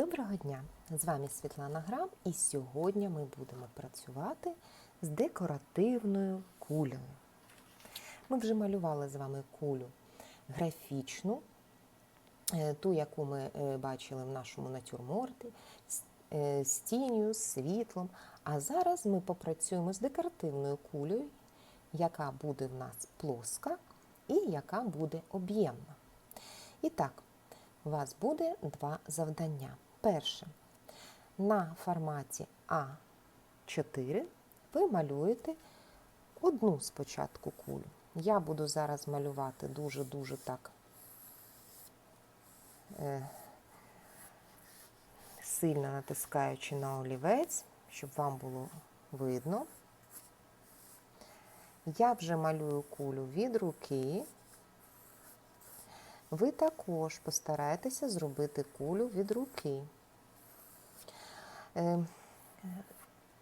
Доброго дня! З вами Світлана Грам, і сьогодні ми будемо працювати з декоративною кулею. Ми вже малювали з вами кулю графічну, е, ту, яку ми е, бачили в нашому натюрморті, е, з тінню, з світлом. А зараз ми попрацюємо з декоративною кулею, яка буде в нас плоска і яка буде об'ємна. І так, у вас буде два завдання. Перше, на форматі А4 ви малюєте одну спочатку кулю. Я буду зараз малювати дуже-дуже так е, сильно натискаючи на олівець, щоб вам було видно. Я вже малюю кулю від руки. Ви також постарайтеся зробити кулю від руки. Е,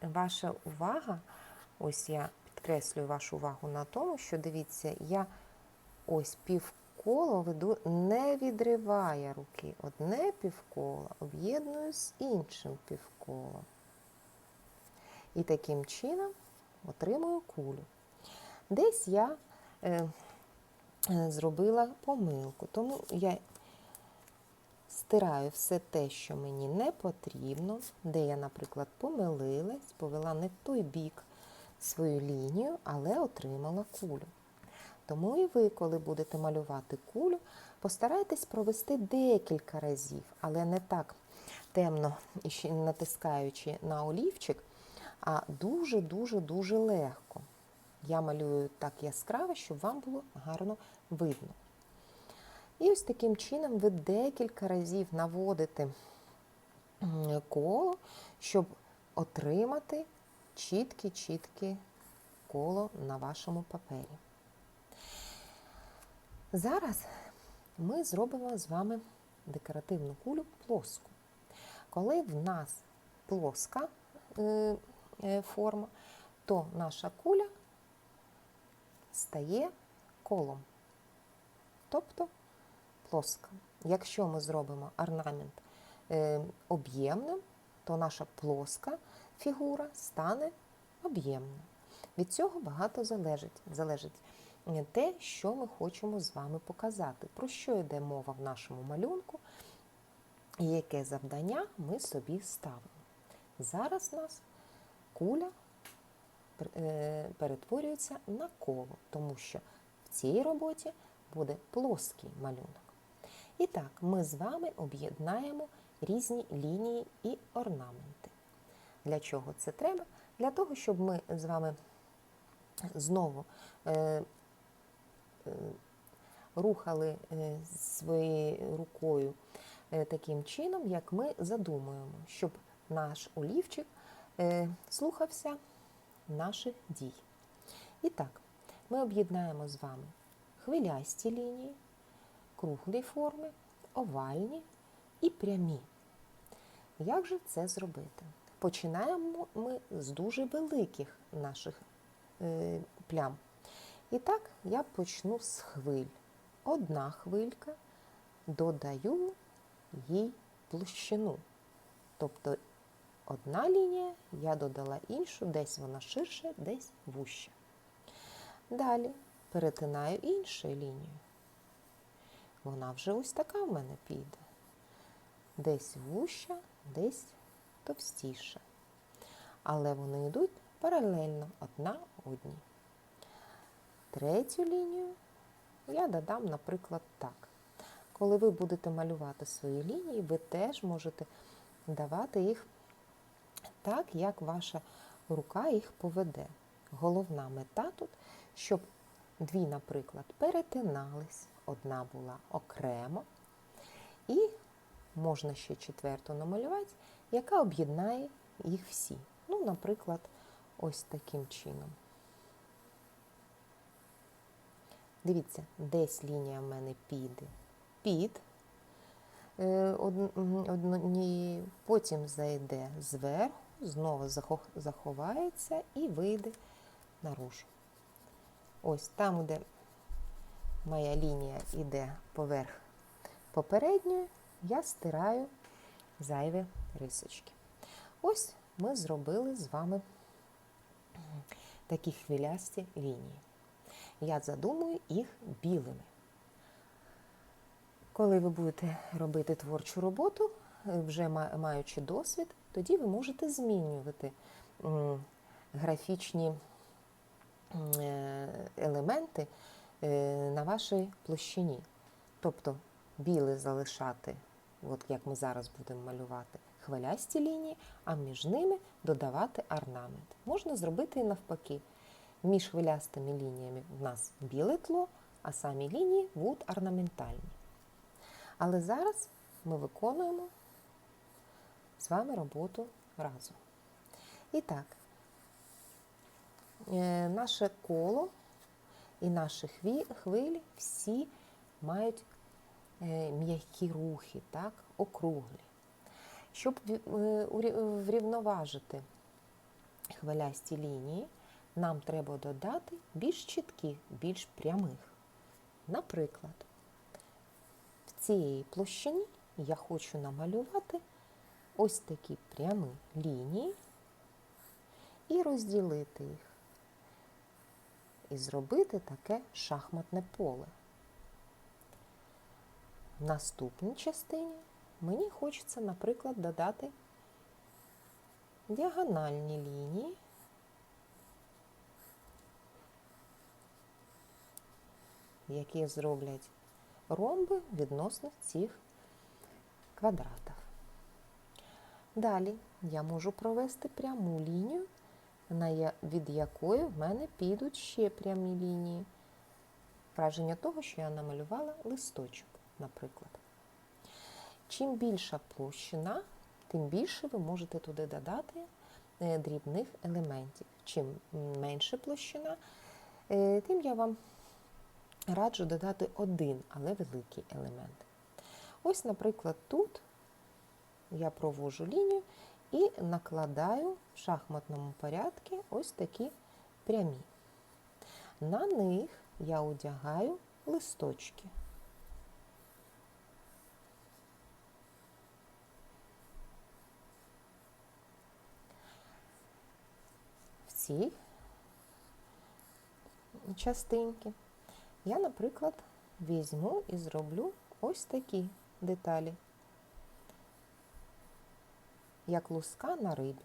Ваша увага, ось я підкреслюю вашу увагу на тому, що дивіться, я ось півколо веду, не відриває руки. Одне півколо об'єдную з іншим півколом. І таким чином отримую кулю. Десь я е, зробила помилку, тому я стираю все те, що мені не потрібно, де я, наприклад, помилилась, повела не в той бік свою лінію, але отримала кулю. Тому і ви, коли будете малювати кулю, постарайтесь провести декілька разів, але не так темно і ще натискаючи на олівчик, а дуже-дуже-дуже легко. Я малюю так яскраво, щоб вам було гарно видно. І ось таким чином ви декілька разів наводите коло, щоб отримати чітке-чітке коло на вашому папері. Зараз ми зробимо з вами декоративну кулю плоску. Коли в нас плоска е, е, форма, то наша куля стає колом, тобто плоска. Якщо ми зробимо орнамент е, об'ємним, то наша плоска фігура стане об'ємною. Від цього багато залежить. Залежить е, те, що ми хочемо з вами показати, про що йде мова в нашому малюнку, і яке завдання ми собі ставимо. Зараз у нас куля е, перетворюється на коло, тому що в цій роботі буде плоский малюнок. І так, ми з вами об'єднаємо різні лінії і орнаменти. Для чого це треба? Для того, щоб ми з вами знову е, е, рухали е, своєю рукою е, таким чином, як ми задумуємо, щоб наш олівчик е, слухався наших дій. І так, ми об'єднаємо з вами хвилясті лінії, круглі форми, овальні і прямі. Як же це зробити? Починаємо ми з дуже великих наших е, плям. І так, я почну з хвиль. Одна хвилька, додаю їй площину. Тобто одна лінія, я додала іншу, десь вона ширше, десь вуща. Далі перетинаю іншу лінію. Вона вже ось така в мене піде. Десь вуща, десь товстіша. Але вони йдуть паралельно одна одній. Третю лінію я додам, наприклад, так. Коли ви будете малювати свої лінії, ви теж можете давати їх так, як ваша рука їх поведе. Головна мета тут, щоб дві, наприклад, перетинались, одна була окремо, і можна ще четверту намалювати, яка об'єднає їх всі. Ну, наприклад, ось таким чином. Дивіться, десь лінія в мене піде під е, однією, потім зайде зверху, знову заховається і вийде наружу. Ось там, де моя лінія йде поверх попередньої, я стираю зайві рисочки. Ось ми зробили з вами такі хвилясті лінії. Я задумую їх білими. Коли ви будете робити творчу роботу, е, вже маючи досвід, тоді ви можете змінювати графічні елементи е, на вашій площині. Тобто біле залишати, от як ми зараз будемо малювати, хвилясті лінії, а між ними додавати орнамент. Можна зробити і навпаки. Між хвилястими лініями в нас біле тло, а самі лінії будуть орнаментальні. Але зараз ми виконуємо з вами роботу разом. І так, е, наше коло і наші хвилі всі мають е, м'які рухи, так, округлі. Щоб е, врівноважити хвилясті лінії, нам треба додати більш чітких, більш прямих. Наприклад, в цій площині я хочу намалювати ось такі прямі лінії і розділити їх. І зробити таке шахматне поле. В наступній частині мені хочеться, наприклад, додати діагональні лінії. які зроблять ромби відносно цих квадратів. Далі я можу провести пряму лінію, від якої в мене підуть ще прямі лінії. Враження того, що я намалювала листочок, наприклад. Чим більша площина, тим більше ви можете туди додати е, дрібних елементів. Чим менша площина, е, тим я вам раджу додати один, але великий елемент. Ось, наприклад, тут я провожу лінію і накладаю в шахматному порядку ось такі прямі. На них я одягаю листочки. В цій частинки я, наприклад, візьму і зроблю ось такі деталі, як луска на рибі.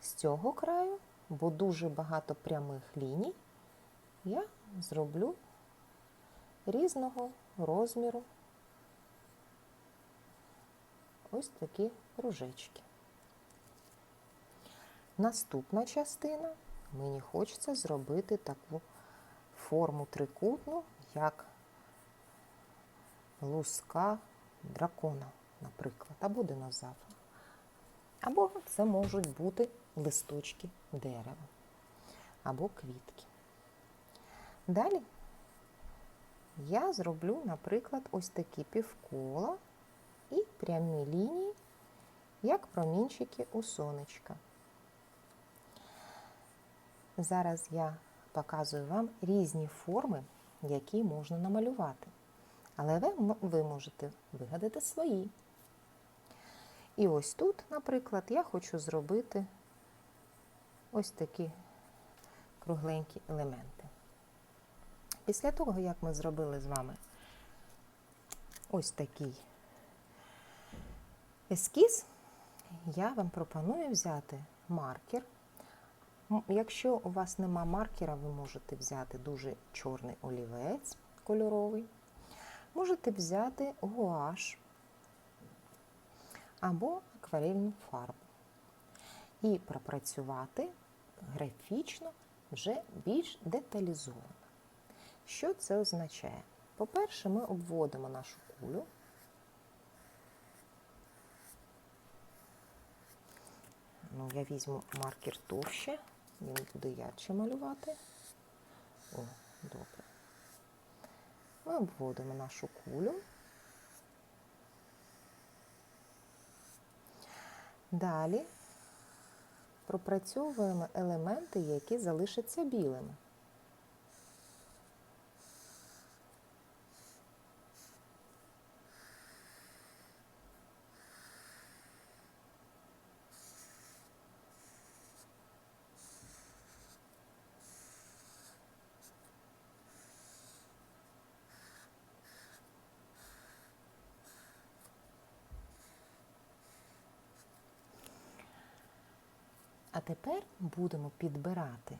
З цього краю, бо дуже багато прямих ліній, я зроблю різного розміру ось такі кружечки. Наступна частина мені хочеться зробити таку форму трикутну, як луска дракона, наприклад, або динозавра. Або це можуть бути листочки дерева або квітки. Далі я зроблю, наприклад, ось такі півкола і прямі лінії, як промінчики у сонечка. Зараз я показую вам різні форми, які можна намалювати. Але ви, ви можете вигадати свої. І ось тут, наприклад, я хочу зробити ось такі кругленькі елементи. Після того, як ми зробили з вами ось такий ескіз, я вам пропоную взяти маркер. Якщо у вас нема маркера, ви можете взяти дуже чорний олівець кольоровий, можете взяти гуаш або акварельну фарбу і пропрацювати графічно вже більш деталізовано. Що це означає? По-перше, ми обводимо нашу кулю. Ну, я візьму маркер товще, він буде ярче малювати. О, добре. Ми обводимо нашу кулю. Далі пропрацьовуємо елементи, які залишаться білими. Тепер будемо підбирати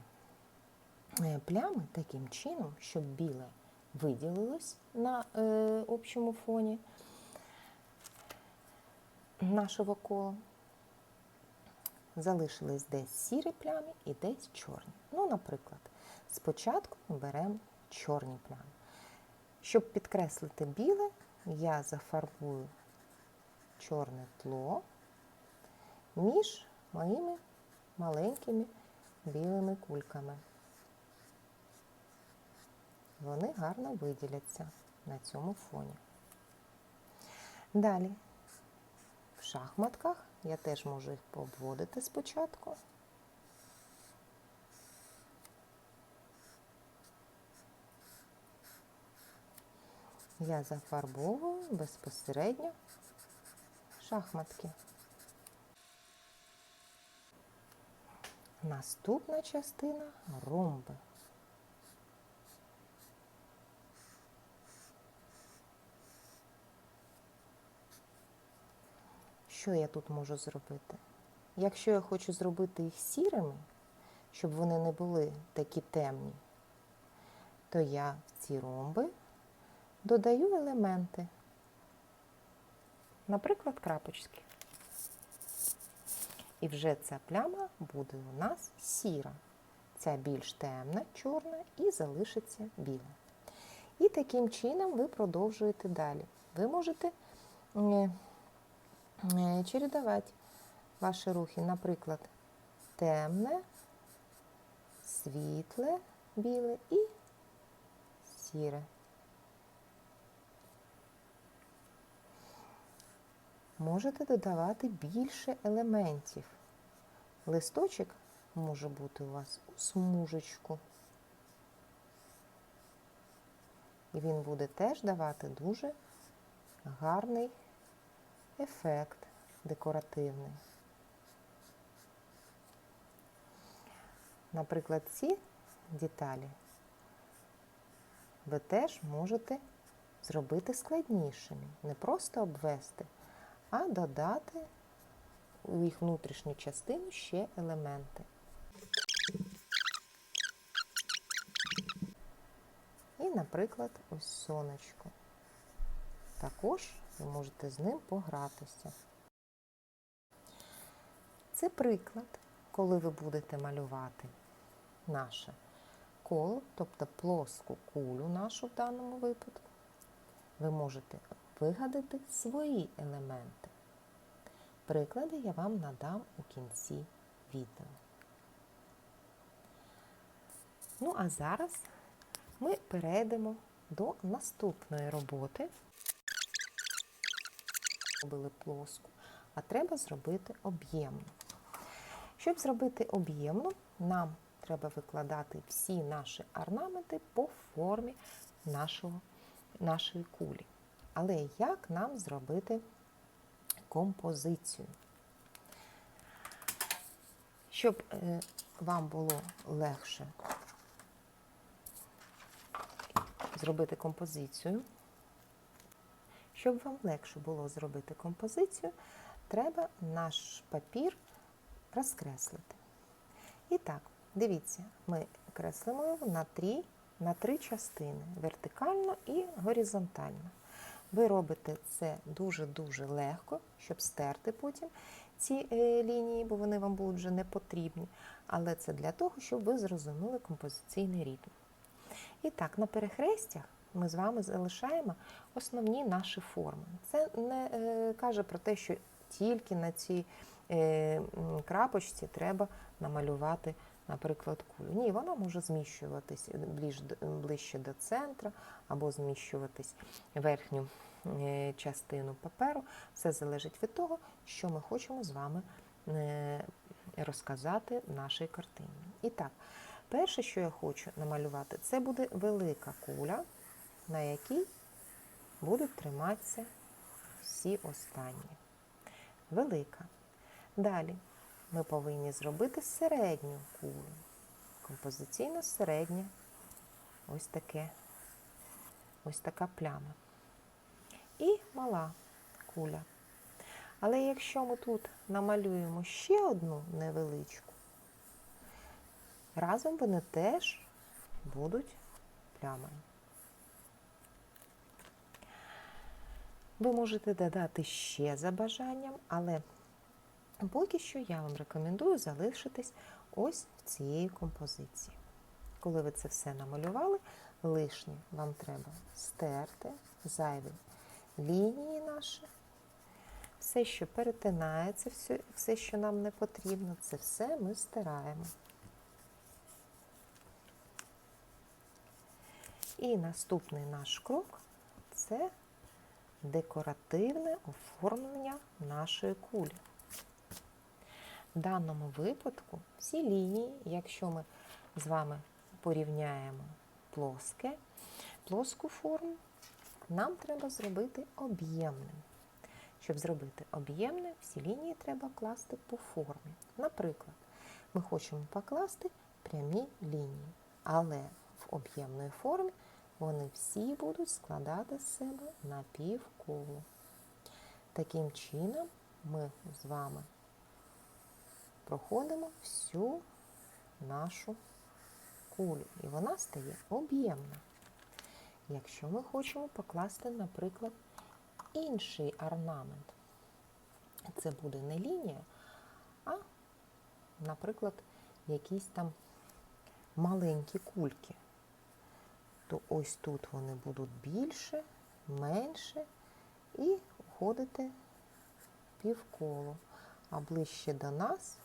е, плями таким чином, щоб біле виділилось на е, общому фоні нашого кола. Залишились десь сірі плями і десь чорні. Ну, наприклад, спочатку ми беремо чорні плями. Щоб підкреслити біле, я зафарбую чорне тло між моїми маленькими білими кульками. Вони гарно виділяться на цьому фоні. Далі, в шахматках я теж можу їх пообводити спочатку. Я зафарбовую безпосередньо шахматки. Наступна частина ромби. Що я тут можу зробити? Якщо я хочу зробити їх сірими, щоб вони не були такі темні, то я в ці ромби додаю елементи, наприклад, крапочки. І вже ця пляма буде у нас сіра. Ця більш темна, чорна і залишиться біла. І таким чином ви продовжуєте далі. Ви можете е, е, чередувати ваші рухи, наприклад, темне, світле, біле і сіре. Можете додавати більше елементів. Листочок може бути у вас у смужечку. І він буде теж давати дуже гарний ефект декоративний. Наприклад, ці деталі ви теж можете зробити складнішими, не просто обвести, а додати у їх внутрішню частину ще елементи. І, наприклад, ось сонечко. Також ви можете з ним погратися. Це приклад, коли ви будете малювати наше коло, тобто плоску кулю нашу в даному випадку, ви можете вигадати свої елементи. Приклади я вам надам у кінці відео. Ну, а зараз ми перейдемо до наступної роботи. Робили плоску, а треба зробити об'ємну. Щоб зробити об'ємну, нам треба викладати всі наші орнаменти по формі нашого, нашої кулі. Але як нам зробити композицію? Щоб е, вам було легше зробити композицію, щоб вам легше було зробити композицію, треба наш папір розкреслити. І так, дивіться, ми креслимо його на три, на три частини вертикально і горизонтально. Ви робите це дуже-дуже легко, щоб стерти потім ці е, лінії, бо вони вам будуть вже не потрібні. Але це для того, щоб ви зрозуміли композиційний ритм. І так, на перехрестях ми з вами залишаємо основні наші форми. Це не е, каже про те, що тільки на цій е, крапочці треба намалювати, наприклад, кулю. Ні, вона може зміщуватись ближ, ближче до центра або зміщуватись верхню е, частину паперу. Все залежить від того, що ми хочемо з вами е, розказати в нашій картині. І так, перше, що я хочу намалювати, це буде велика куля, на якій будуть триматися всі останні. Велика. Далі ми повинні зробити середню кулю. Композиційно середня ось таке, ось така пляма. І мала куля. Але якщо ми тут намалюємо ще одну невеличку, разом вони теж будуть плямами. Ви можете додати ще за бажанням, але поки що я вам рекомендую залишитись ось в цієї композиції. Коли ви це все намалювали, лишнє вам треба стерти зайві лінії наші, все, що перетинається, все, що нам не потрібно, це все ми стираємо. І наступний наш крок це декоративне оформлення нашої кулі. В даному випадку всі лінії, якщо ми з вами порівняємо плоске, плоску форму, нам треба зробити об'ємним. Щоб зробити об'ємне, всі лінії треба класти по формі. Наприклад, ми хочемо покласти прямі лінії, але в об'ємної формі вони всі будуть складати з себе напівколо. Таким чином ми з вами проходимо всю нашу кулю, і вона стає об'ємна. Якщо ми хочемо покласти, наприклад, інший орнамент, це буде не лінія, а, наприклад, якісь там маленькі кульки, то ось тут вони будуть більше, менше і уходити півколо, а ближче до нас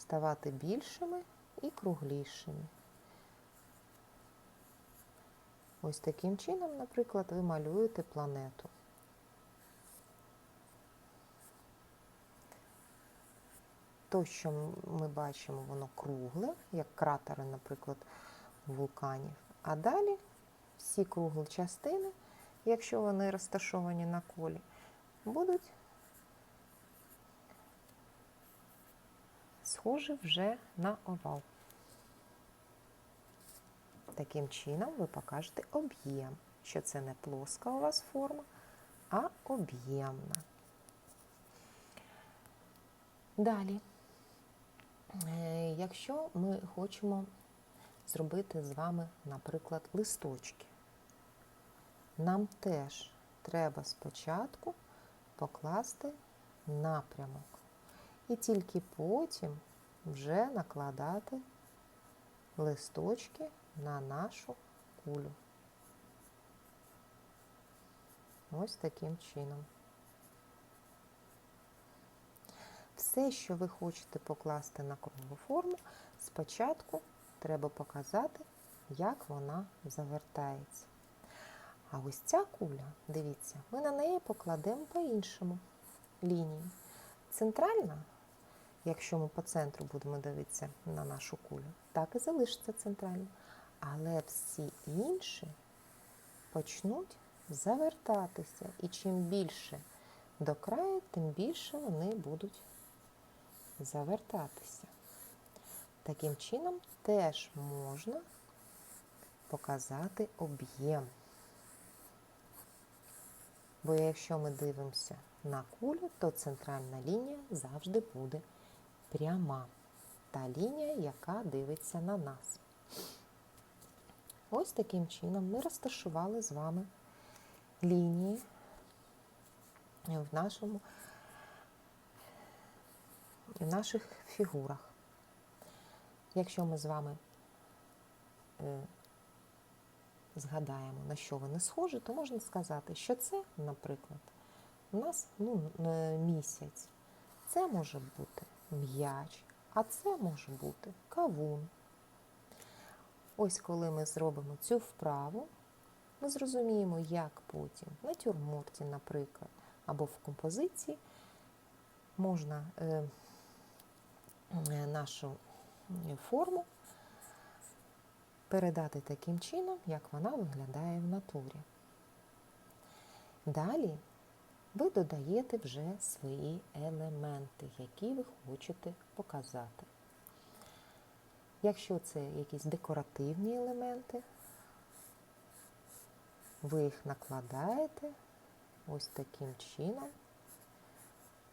ставати більшими і круглішими. Ось таким чином, наприклад, ви малюєте планету. То, що ми бачимо, воно кругле, як кратери, наприклад, вулканів. А далі всі круглі частини, якщо вони розташовані на колі, будуть схожі вже на овал. Таким чином ви покажете об'єм, що це не плоска у вас форма, а об'ємна. Далі, е, якщо ми хочемо зробити з вами, наприклад, листочки, нам теж треба спочатку покласти напрямок і тільки потім вже накладати листочки на нашу кулю. Ось таким чином. Все, що ви хочете покласти на круглу форму, спочатку треба показати, як вона завертається. А ось ця куля, дивіться, ми на неї покладемо по-іншому лінії. Центральна, якщо ми по центру будемо дивитися на нашу кулю, так і залишиться центральна. Але всі інші почнуть завертатися. І чим більше до краю, тим більше вони будуть завертатися. Таким чином теж можна показати об'єм. Бо якщо ми дивимося на кулю, то центральна лінія завжди буде пряма. Та лінія, яка дивиться на нас. Ось таким чином ми розташували з вами лінії в нашому в наших фігурах. Якщо ми з вами е, згадаємо, на що вони схожі, то можна сказати, що це, наприклад, у нас ну, місяць. Це може бути м'яч, а це може бути кавун. Ось коли ми зробимо цю вправу, ми зрозуміємо, як потім в натюрморті, наприклад, або в композиції можна е, нашу форму передати таким чином, як вона виглядає в натурі. Далі ви додаєте вже свої елементи, які ви хочете показати. Якщо це якісь декоративні елементи, ви їх накладаєте ось таким чином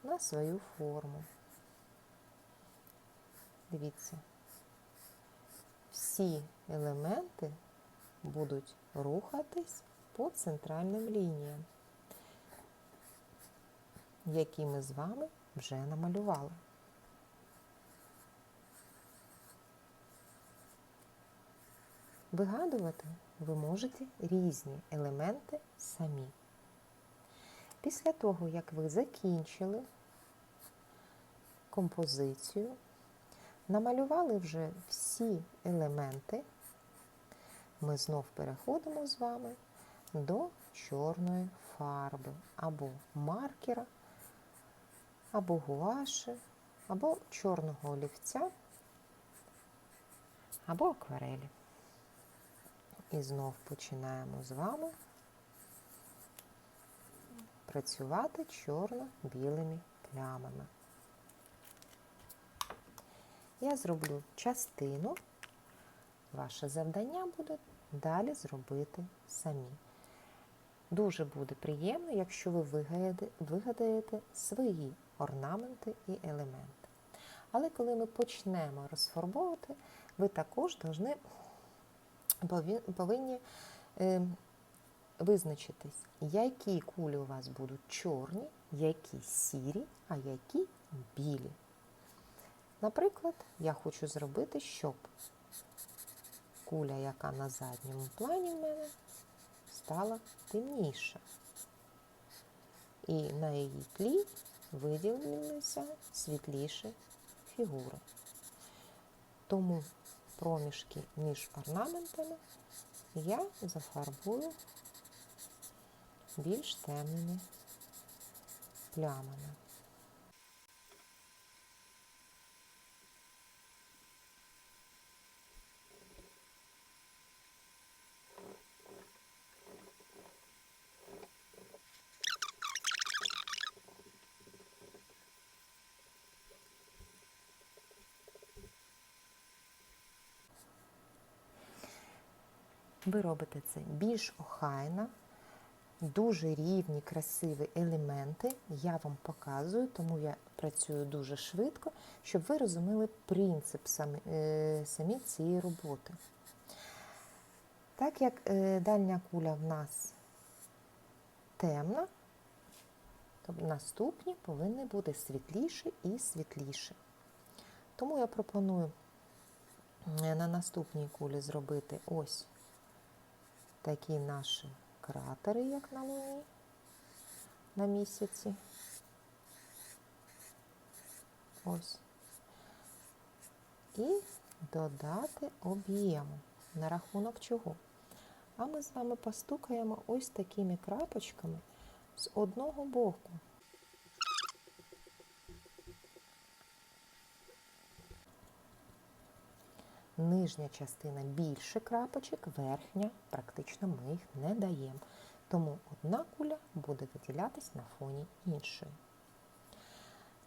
на свою форму. Дивіться, всі елементи будуть рухатись по центральним лініям, які ми з вами вже намалювали. Вигадувати ви можете різні елементи самі. Після того, як ви закінчили композицію, намалювали вже всі елементи, ми знов переходимо з вами до чорної фарби або маркера, або гуаші, або чорного олівця, або акварелі. І знов починаємо з вами працювати чорно-білими плямами. Я зроблю частину. Ваше завдання буде далі зробити самі. Дуже буде приємно, якщо ви вигадаєте, свої орнаменти і елементи. Але коли ми почнемо розфарбовувати, ви також повинні повинні е, визначитись, які кулі у вас будуть чорні, які сірі, а які білі. Наприклад, я хочу зробити, щоб куля, яка на задньому плані в мене, стала темніша. І на її тлі виділилися світліші фігури. Тому проміжки між орнаментами я зафарбую більш темними плямами. Ви робите це більш охайно, дуже рівні, красиві елементи. Я вам показую, тому я працюю дуже швидко, щоб ви розуміли принцип самі, е, самі цієї роботи. Так як е, дальня куля в нас темна, то наступні повинні бути світліші і світліші. Тому я пропоную е, на наступній кулі зробити ось такі наші кратери, як на Луні, на місяці. Ось. І додати об'єму. На рахунок чого? А ми з вами постукаємо ось такими крапочками з одного боку. Нижня частина більше крапочок, верхня практично ми їх не даємо. Тому одна куля буде виділятись на фоні іншої.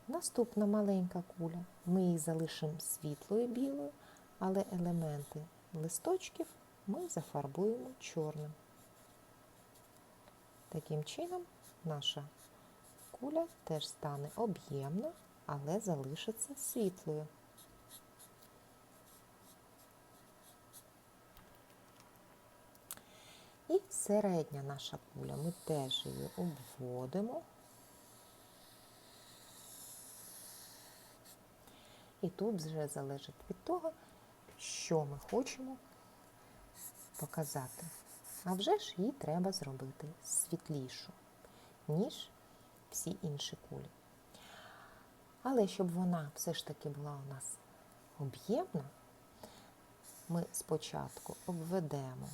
Наступна маленька куля. Ми її залишимо світлою білою, але елементи листочків ми зафарбуємо чорним. Таким чином наша куля теж стане об'ємна, але залишиться світлою. І середня наша куля, ми теж її обводимо. І тут вже залежить від того, що ми хочемо показати. А вже ж її треба зробити світлішу, ніж всі інші кулі. Але щоб вона все ж таки була у нас об'ємна, ми спочатку обведемо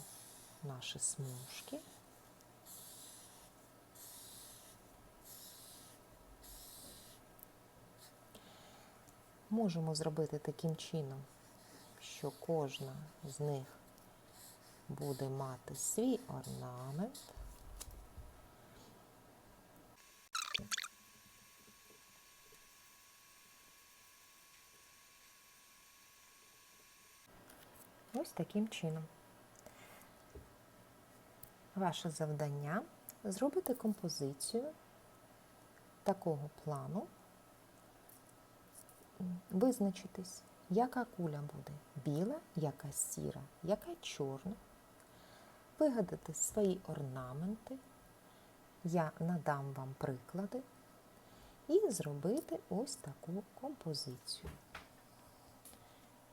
наші смужки. Можемо зробити таким чином, що кожна з них буде мати свій орнамент. Ось таким чином. Ваше завдання зробити композицію такого плану, визначитись, яка куля буде біла, яка сіра, яка чорна. Вигадати свої орнаменти. Я надам вам приклади і зробити ось таку композицію.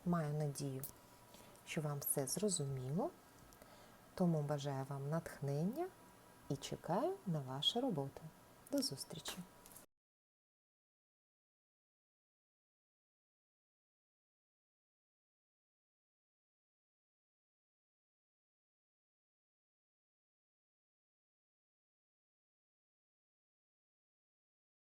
Маю надію, що вам все зрозуміло, тому бажаю вам натхнення і чекаю на ваші роботи. До зустрічі!